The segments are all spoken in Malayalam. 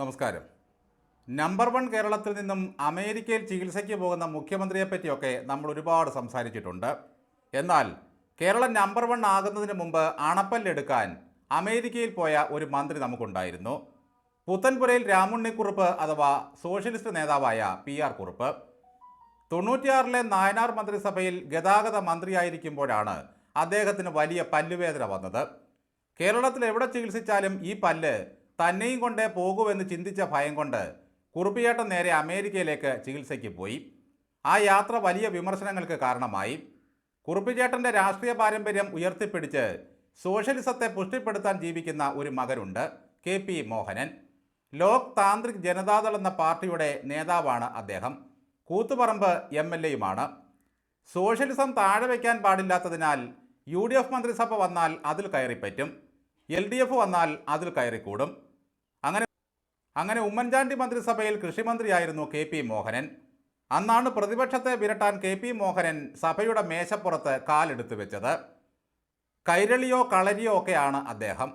നമസ്കാരം. നമ്പർ വൺ കേരളത്തിൽ നിന്നും അമേരിക്കയിൽ ചികിത്സയ്ക്ക് പോകുന്ന മുഖ്യമന്ത്രിയെ പറ്റിയൊക്കെ നമ്മൾ ഒരുപാട് സംസാരിച്ചിട്ടുണ്ട്. എന്നാൽ കേരളം നമ്പർ വൺ ആകുന്നതിന് മുമ്പ് അണപ്പല്ലെടുക്കാൻ അമേരിക്കയിൽ പോയ ഒരു മന്ത്രി നമുക്കുണ്ടായിരുന്നു. പുത്തൻപുരയിൽ രാമുണ്ണിക്കുറുപ്പ് അഥവാ സോഷ്യലിസ്റ്റ് നേതാവായ പി ആർ കുറുപ്പ്. തൊണ്ണൂറ്റിയാറിലെ നായനാർ മന്ത്രിസഭയിൽ ഗതാഗത മന്ത്രിയായിരിക്കുമ്പോഴാണ് അദ്ദേഹത്തിന് വലിയ പല്ലുവേദന വന്നത്. കേരളത്തിൽ എവിടെ ചികിത്സിച്ചാലും ഈ പല്ല് തന്നെയും കൊണ്ട് പോകുമെന്ന് ചിന്തിച്ച ഭയം കൊണ്ട് കുറുപ്പിയേട്ടൻ നേരെ അമേരിക്കയിലേക്ക് ചികിത്സയ്ക്ക് പോയി. ആ യാത്ര വലിയ വിമർശനങ്ങൾക്ക് കാരണമായി. കുറുപ്പിച്ചേട്ടന്റെ രാഷ്ട്രീയ പാരമ്പര്യം ഉയർത്തിപ്പിടിച്ച് സോഷ്യലിസത്തെ പുഷ്ടിപ്പെടുത്താൻ ജീവിക്കുന്ന ഒരു മകനുണ്ട് കെ പി മോഹനൻ. ലോക് താന്ത്രിക് ജനതാദൾ എന്ന പാർട്ടിയുടെ നേതാവാണ് അദ്ദേഹം. കൂത്തുപറമ്പ് എം എൽ എയുമാണ്. സോഷ്യലിസം താഴെ വയ്ക്കാൻ പാടില്ലാത്തതിനാൽ യു ഡി എഫ് മന്ത്രിസഭ വന്നാൽ അതിൽ കയറിപ്പറ്റും. എൽ ഡി എഫ് വന്നാൽ അതിൽ കയറിക്കൂടും. അങ്ങനെ ഉമ്മൻചാണ്ടി മന്ത്രിസഭയിൽ കൃഷിമന്ത്രിയായിരുന്നു കെ പി മോഹനൻ. അന്നാണ് പ്രതിപക്ഷത്തെ വിരട്ടാൻ കെ പി മോഹനൻ സഭയുടെ മേശപ്പുറത്ത് കാലെടുത്തു വെച്ചത്. കൈരളിയോ കളരിയോ ഒക്കെയാണ് അദ്ദേഹം.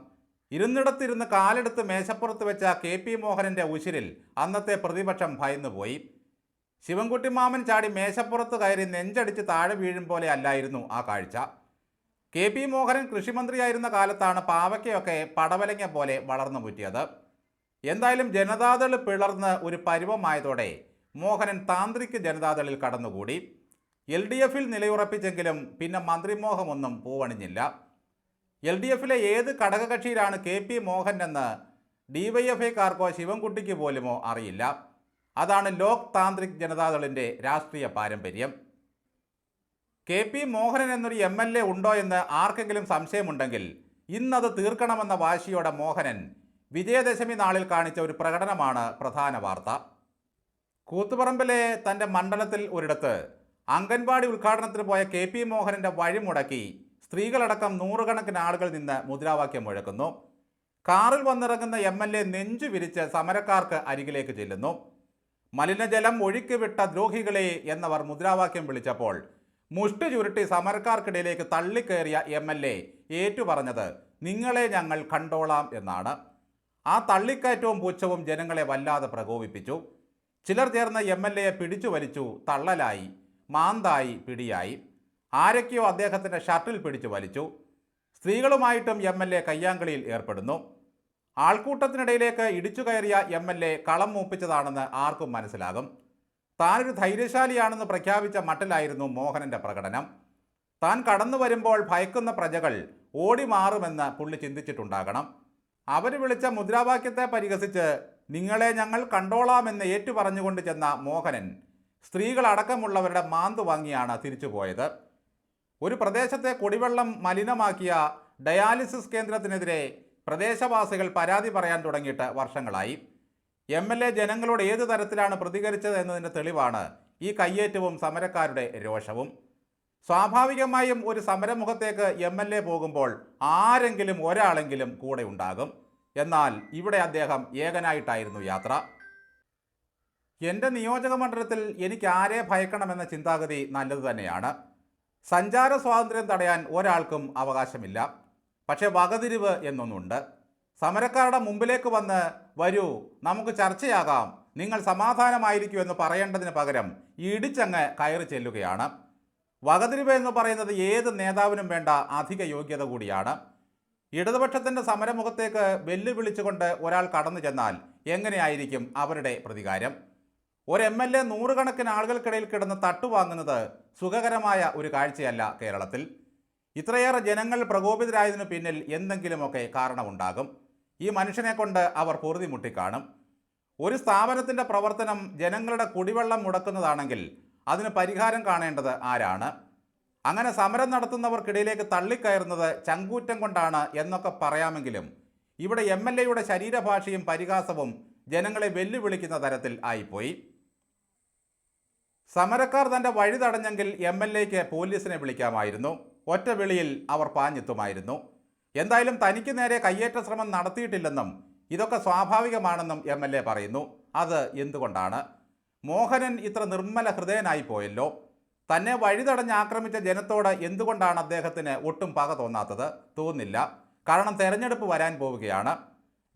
ഇരുന്നിടത്തിരുന്ന് കാലെടുത്ത് മേശപ്പുറത്ത് വെച്ച കെ പി മോഹനന്റെ ഉശിരിൽ അന്നത്തെ പ്രതിപക്ഷം ഭയന്നുപോയി ശിവൻകുട്ടി മാമൻ ചാടി മേശപ്പുറത്ത് കയറി നെഞ്ചടിച്ച് താഴെ വീഴും പോലെ അല്ലായിരുന്നു ആ കാഴ്ച. കെ പി മോഹനൻ കൃഷിമന്ത്രിയായിരുന്ന കാലത്താണ് പാവയ്ക്കയൊക്കെ പടവലങ്ങ പോലെ വളർന്നു മുറ്റിയത്. എന്തായാലും ജനതാദൾ പിളർന്ന് ഒരു പരുവമായതോടെ മോഹനൻ താന്ത്രിക് ജനതാദളിൽ കടന്നുകൂടി. എൽ ഡി എഫിൽ നിലയുറപ്പിച്ചെങ്കിലും പിന്നെ മന്ത്രിമോഹമൊന്നും പൂവണിഞ്ഞില്ല. എൽ ഡി എഫിലെ ഏത് ഘടകകക്ഷിയിലാണ് കെ പി മോഹൻ എന്ന് ഡിവൈഎഫ്ഐക്കാർക്കോ ശിവൻകുട്ടിക്ക് പോലുമോ അറിയില്ല. അതാണ് ലോക് താന്ത്രിക് ജനതാദളിന്റെ രാഷ്ട്രീയ പാരമ്പര്യം. കെ പി മോഹനൻ എന്നൊരു എം എൽ എ ഉണ്ടോ എന്ന് ആർക്കെങ്കിലും സംശയമുണ്ടെങ്കിൽ ഇന്നത് തീർക്കണമെന്ന വാശിയോടെ മോഹനൻ വിജയദശമി നാളിൽ കാണിച്ച ഒരു പ്രകടനമാണ് പ്രധാന വാർത്ത. കൂത്തുപറമ്പിലെ തന്റെ മണ്ഡലത്തിൽ ഒരിടത്ത് അംഗൻവാടി ഉദ്ഘാടനത്തിന് പോയ കെ പി മോഹനന്റെ വഴിമുടക്കി സ്ത്രീകളടക്കം നൂറുകണക്കിന് ആളുകൾ നിന്ന് മുദ്രാവാക്യം മുഴക്കുന്നു. കാറിൽ വന്നിറങ്ങുന്ന എം എൽ എ നെഞ്ചു വിരിച്ച് സമരക്കാർക്ക് അരികിലേക്ക് ചെല്ലുന്നു. മലിനജലം ഒഴുക്കിവിട്ട ദ്രോഹികളെ എന്നവർ മുദ്രാവാക്യം വിളിച്ചപ്പോൾ മുഷ്ടി ചുരുട്ടി സമരക്കാർക്കിടയിലേക്ക് തള്ളിക്കയറിയ എം എൽ എ ഏറ്റുപറഞ്ഞത് നിങ്ങളെ ഞങ്ങൾ കണ്ടോളാം എന്നാണ്. ആ തള്ളിക്കയറ്റവും പൂച്ചവും ജനങ്ങളെ വല്ലാതെ പ്രകോപിപ്പിച്ചു. ചിലർ ചേർന്ന എം എൽ എയെ പിടിച്ചു വലിച്ചു തള്ളലായി മാന്തായി പിടിയായി. ആരൊക്കെയോ അദ്ദേഹത്തിന്റെ ഷർട്ടിൽ പിടിച്ചു വലിച്ചു. സ്ത്രീകളുമായിട്ടും എം എൽ എ കയ്യാങ്കളിയിൽ ഏർപ്പെടുന്നു. ആൾക്കൂട്ടത്തിനിടയിലേക്ക് ഇടിച്ചു കയറിയ എം എൽ എ കളം മൂപ്പിച്ചതാണെന്ന് ആർക്കും മനസ്സിലാകും. താനൊരു ധൈര്യശാലിയാണെന്ന് പ്രഖ്യാപിച്ച മട്ടിലായിരുന്നു മോഹനന്റെ പ്രകടനം. താൻ കടന്നു വരുമ്പോൾ ഭയക്കുന്ന പ്രജകൾ ഓടി മാറുമെന്ന് പുള്ളി ചിന്തിച്ചിട്ടുണ്ടാകണം. അവർ വിളിച്ച മുദ്രാവാക്യത്തെ പരിഹസിച്ച് നിങ്ങളെ ഞങ്ങൾ കണ്ടോളാമെന്ന് ഏറ്റുപറഞ്ഞുകൊണ്ട് ചെന്ന മോഹനൻ സ്ത്രീകളടക്കമുള്ളവരുടെ മാന്തു വാങ്ങിയാണ് തിരിച്ചുപോയത് ഒരു പ്രദേശത്തെ കുടിവെള്ളം മലിനമാക്കിയ ഡയാലിസിസ് കേന്ദ്രത്തിനെതിരെ പ്രദേശവാസികൾ പരാതി പറയാൻ തുടങ്ങിയിട്ട് വർഷങ്ങളായി. എം എൽ എ ജനങ്ങളോട് ഏതു തരത്തിലാണ് പ്രതികരിച്ചത് എന്നതിന്റെ തെളിവാണ് ഈ കയ്യേറ്റവും സമരക്കാരുടെ രോഷവും. സ്വാഭാവികമായും ഒരു സമരമുഖത്തേക്ക് എം എൽ എ പോകുമ്പോൾ ആരെങ്കിലും ഒരാളെങ്കിലും കൂടെ ഉണ്ടാകും. എന്നാൽ ഇവിടെ അദ്ദേഹം ഏകനായിട്ടായിരുന്നു യാത്ര. എന്റെ നിയോജക മണ്ഡലത്തിൽ എനിക്ക് ആരെ ഭയക്കണമെന്ന ചിന്താഗതി നല്ലത് തന്നെയാണ്. സഞ്ചാര സ്വാതന്ത്ര്യം തടയാൻ ഒരാൾക്കും അവകാശമില്ല. പക്ഷേ വകതിരിവ് എന്നൊന്നുണ്ട്. സമരക്കാരുടെ മുമ്പിലേക്ക് വന്ന് വരൂ നമുക്ക് ചർച്ചയാകാം. നിങ്ങൾ സമാധാനമായിരിക്കൂ എന്ന് പറയേണ്ടതിന് പകരം ഇടിച്ചങ്ങ് കയറി ചെല്ലുകയാണ്. വകതിരിവ് എന്ന് പറയുന്നത് ഏത് നേതാവിനും വേണ്ട അധിക യോഗ്യത കൂടിയാണ്. ഇടതുപക്ഷത്തിന്റെ സമരമുഖത്തേക്ക് വെല്ലുവിളിച്ചുകൊണ്ട് ഒരാൾ കടന്നു ചെന്നാൽ എങ്ങനെയായിരിക്കും അവരുടെ പ്രതികാരം? ഒരു എം എൽ എ നൂറുകണക്കിന് ആളുകൾക്കിടയിൽ കിടന്ന് തട്ടുവാങ്ങുന്നത് സുഖകരമായ ഒരു കാഴ്ചയല്ല കേരളത്തിൽ. ഇത്രയേറെ ജനങ്ങൾ പ്രകോപിതരായതിനു പിന്നിൽ എന്തെങ്കിലുമൊക്കെ കാരണമുണ്ടാകും. ഈ മനുഷ്യനെ കൊണ്ട് അവർ പൊറുതി മുട്ടിക്കാണും ഒരു സ്ഥാപനത്തിന്റെ പ്രവർത്തനം ജനങ്ങളുടെ കുടിവെള്ളം മുടക്കുന്നതാണെങ്കിൽ അതിന് പരിഹാരം കാണേണ്ടത് ആരാണ്? അങ്ങനെ സമരം നടത്തുന്നവർക്കിടയിലേക്ക് തള്ളിക്കയറുന്നത് ചങ്കൂറ്റം കൊണ്ടാണ് എന്നൊക്കെ പറയാമെങ്കിലും ഇവിടെ എം എൽ എയുടെ ശരീരഭാഷയും പരിഹാസവും ജനങ്ങളെ വെല്ലുവിളിക്കുന്ന തരത്തിൽ ആയിപ്പോയി. സമരക്കാർ തന്റെ വഴി തടഞ്ഞെങ്കിൽ എം എൽ എക്ക് പോലീസിനെ വിളിക്കാമായിരുന്നു. ഒറ്റ വിളിയിൽ അവർ പാഞ്ഞെത്തുമായിരുന്നു. എന്തായാലും തനിക്ക് നേരെ കയ്യേറ്റ ശ്രമം നടത്തിയിട്ടില്ലെന്നും ഇതൊക്കെ സ്വാഭാവികമാണെന്നും എം പറയുന്നു. അത് എന്തുകൊണ്ടാണ്? മോഹനൻ ഇത്ര നിർമ്മല ഹൃദയനായി പോയല്ലോ. തന്നെ വഴിതടഞ്ഞ് ആക്രമിച്ച ജനത്തോട് എന്തുകൊണ്ടാണ് അദ്ദേഹത്തിന് ഒട്ടും പക തോന്നാത്തത്? തോന്നില്ല. കാരണം തെരഞ്ഞെടുപ്പ് വരാൻ പോവുകയാണ്.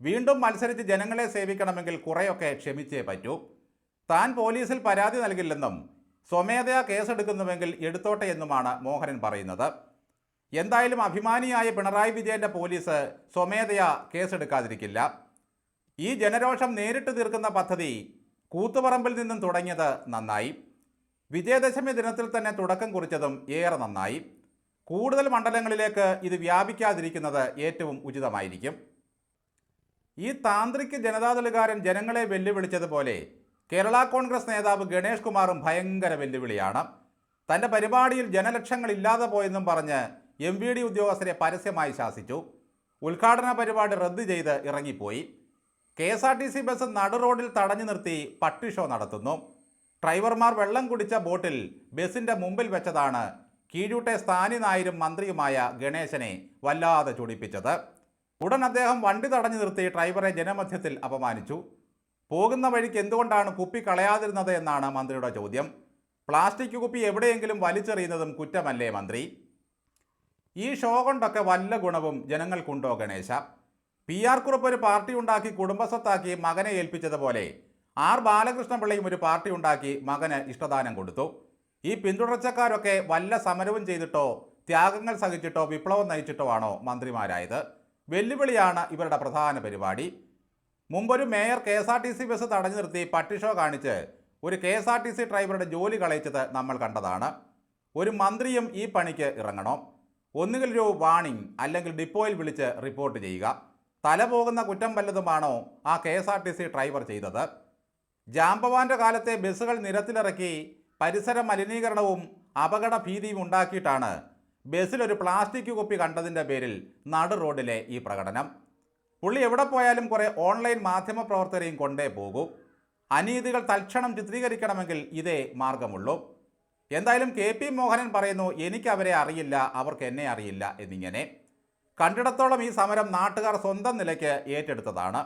വീണ്ടും മത്സരിച്ച് ജനങ്ങളെ സേവിക്കണമെങ്കിൽ കുറേയൊക്കെ ക്ഷമിച്ചേ പറ്റൂ. താൻ പോലീസിൽ പരാതി നൽകില്ലെന്നും സ്വമേധയാ കേസെടുക്കുന്നുവെങ്കിൽ എടുത്തോട്ടെ എന്നുമാണ് മോഹനൻ പറയുന്നത്. എന്തായാലും അഭിമാനിയായ പിണറായി വിജയന്റെ പോലീസ് സ്വമേധയാ കേസെടുക്കാതിരിക്കില്ല. ഈ ജനരോഷം നേരിട്ട് തീർക്കുന്ന പദ്ധതി കൂത്തുപറമ്പിൽ നിന്നും തുടങ്ങിയത് നന്നായി. വിജയദശമി ദിനത്തിൽ തന്നെ തുടക്കം കുറിച്ചതും ഏറെ നന്നായി. കൂടുതൽ മണ്ഡലങ്ങളിലേക്ക് ഇത് വ്യാപിക്കാതിരിക്കുന്നത് ഏറ്റവും ഉചിതമായിരിക്കും. ഈ താന്ത്രിക് ജനതാദളുകാരൻ ജനങ്ങളെ വെല്ലുവിളിച്ചതുപോലെ കേരള കോൺഗ്രസ് നേതാവ് ഗണേഷ് കുമാറും ഭയങ്കര വെല്ലുവിളിയാണ്. തന്റെ പരിപാടിയിൽ ജനലക്ഷങ്ങൾ ഇല്ലാതെ പോയെന്നും പറഞ്ഞ് എം വി ഡി ഉദ്യോഗസ്ഥരെ പരസ്യമായി ശാസിച്ചു. ഉദ്ഘാടന പരിപാടി റദ്ദ് ചെയ്ത് ഇറങ്ങിപ്പോയി. K S R T C bus നടു റോഡിൽ തടഞ്ഞു നിർത്തി പട്ടിഷോ നടത്തുന്നു. ഡ്രൈവർമാർ വെള്ളം കുടിച്ച ബോട്ടിൽ ബസിന്റെ മുമ്പിൽ വെച്ചതാണ് കീഴൂട്ടെ സ്ഥാനി നായരും മന്ത്രിയുമായ ഗണേശനെ വല്ലാതെ ചൊടിപ്പിച്ചത്. ഉടൻ അദ്ദേഹം വണ്ടി തടഞ്ഞു നിർത്തി ഡ്രൈവറെ ജനമധ്യത്തിൽ അപമാനിച്ചു. പോകുന്ന വഴിക്ക് എന്തുകൊണ്ടാണ് കുപ്പി കളയാതിരുന്നത് എന്നാണ് മന്ത്രിയുടെ ചോദ്യം. പ്ലാസ്റ്റിക് കുപ്പി എവിടെയെങ്കിലും വലിച്ചെറിയുന്നതും കുറ്റമല്ലേ മന്ത്രി? ഈ ഷോ കൊണ്ടൊക്കെ വല്ല ഗുണവും ജനങ്ങൾക്കുണ്ടോ ഗണേശ? പി ആർ കുറുപ്പ് ഒരു പാർട്ടി ഉണ്ടാക്കി കുടുംബസ്വത്താക്കി മകനെ ഏൽപ്പിച്ചതുപോലെ ആർ ബാലകൃഷ്ണപിള്ളയും ഒരു പാർട്ടി ഉണ്ടാക്കി മകന് ഇഷ്ടദാനം കൊടുത്തു. ഈ പിന്തുടർച്ചക്കാരൊക്കെ വല്ല സമരവും ചെയ്തിട്ടോ ത്യാഗങ്ങൾ സഹിച്ചിട്ടോ വിപ്ലവം നയിച്ചിട്ടോ ആണോ മന്ത്രിമാരായത്? വെല്ലുവിളിയാണ് ഇവരുടെ പ്രധാന പരിപാടി. മുമ്പൊരു mayor K S R T C bus തടഞ്ഞു നിർത്തി പട്ടിഷോ കാണിച്ച് ഒരു K S R T C ഡ്രൈവറുടെ ജോലി കളയിച്ചത് നമ്മൾ കണ്ടതാണ്. ഒരു മന്ത്രിയും ഈ പണിക്ക് ഇറങ്ങണം. ഒന്നുകിൽ ഒരു വാണിംഗ് അല്ലെങ്കിൽ ഡിപ്പോയിൽ വിളിച്ച് റിപ്പോർട്ട് ചെയ്യുക. തല പോകുന്ന കുറ്റം വല്ലതുമാണോ ആ K S R T C driver ചെയ്തത്? ജാമ്പവാന്റെ കാലത്തെ ബസ്സുകൾ നിരത്തിലിറക്കി പരിസര മലിനീകരണവും അപകട ഭീതിയും ഉണ്ടാക്കിയിട്ടാണ് ബസ്സിലൊരു പ്ലാസ്റ്റിക് കുപ്പി കണ്ടതിന്റെ പേരിൽ നടു റോഡിലെ ഈ പ്രകടനം. പുള്ളി എവിടെ പോയാലും കുറേ ഓൺലൈൻ മാധ്യമ പ്രവർത്തകരെയും കൊണ്ടേ പോകൂ. അനീതികൾ തൽക്ഷണം ചിത്രീകരിക്കണമെങ്കിൽ ഇതേ മാർഗമുള്ളൂ. എന്തായാലും കെ പി മോഹനൻ പറയുന്നു എനിക്ക് അവരെ അറിയില്ല അവർക്ക് എന്നെ അറിയില്ല എന്നിങ്ങനെ. കണ്ടിടത്തോളം ഈ സമരം നാട്ടുകാർ സ്വന്തം നിലയ്ക്ക് ഏറ്റെടുത്തതാണ്.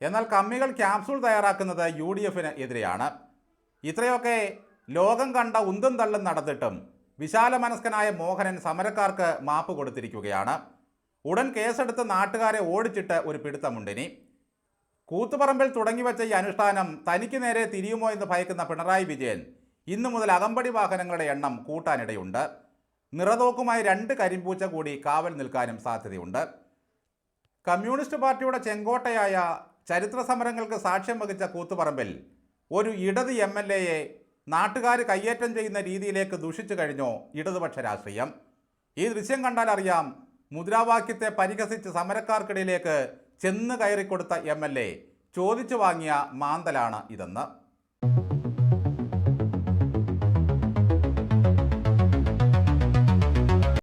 എന്നാൽ കമ്മികൾ ക്യാപ്സൂൾ തയ്യാറാക്കുന്നത് യു ഡി എഫിന് എതിരെയാണ്. ഇത്രയൊക്കെ ലോകം കണ്ട ഉന്തും തള്ളും നടന്നിട്ടും വിശാല മനസ്കനായ മോഹനൻ സമരക്കാർക്ക് മാപ്പ് കൊടുത്തിരിക്കുകയാണ്. ഉടൻ കേസെടുത്ത് നാട്ടുകാരെ ഓടിച്ചിട്ട് ഒരു പിടുത്തമുണ്ടിനി. കൂത്തുപറമ്പിൽ തുടങ്ങിവെച്ച ഈ അനുഷ്ഠാനം തനിക്ക് നേരെ തിരിയുമോ എന്ന് ഭയക്കുന്ന പിണറായി വിജയൻ ഇന്നു മുതൽ അകമ്പടി വാഹനങ്ങളുടെ എണ്ണം കൂട്ടാനിടയുണ്ട്. നിറതോക്കുമായി രണ്ട് കരിമ്പൂച്ച കൂടി കാവൽ നിൽക്കാനും സാധ്യതയുണ്ട്. കമ്മ്യൂണിസ്റ്റ് പാർട്ടിയുടെ ചെങ്കോട്ടയായ ചരിത്ര സമരങ്ങൾക്ക് സാക്ഷ്യം വഹിച്ച കൂത്തുപറമ്പിൽ ഒരു ഇടത് എം എൽ എയെ നാട്ടുകാർ കയ്യേറ്റം ചെയ്യുന്ന രീതിയിലേക്ക് ദുഷിച്ചു കഴിഞ്ഞോ ഇടതുപക്ഷ രാഷ്ട്രീയം. ഈ ദൃശ്യം കണ്ടാൽ അറിയാം മുദ്രാവാക്യത്തെ പരിഹസിച്ച് സമരക്കാർക്കിടയിലേക്ക് ചെന്ന് കയറിക്കൊടുത്ത എം എൽ എ ചോദിച്ചു വാങ്ങിയ മാന്തലാണ് ഇതെന്ന്.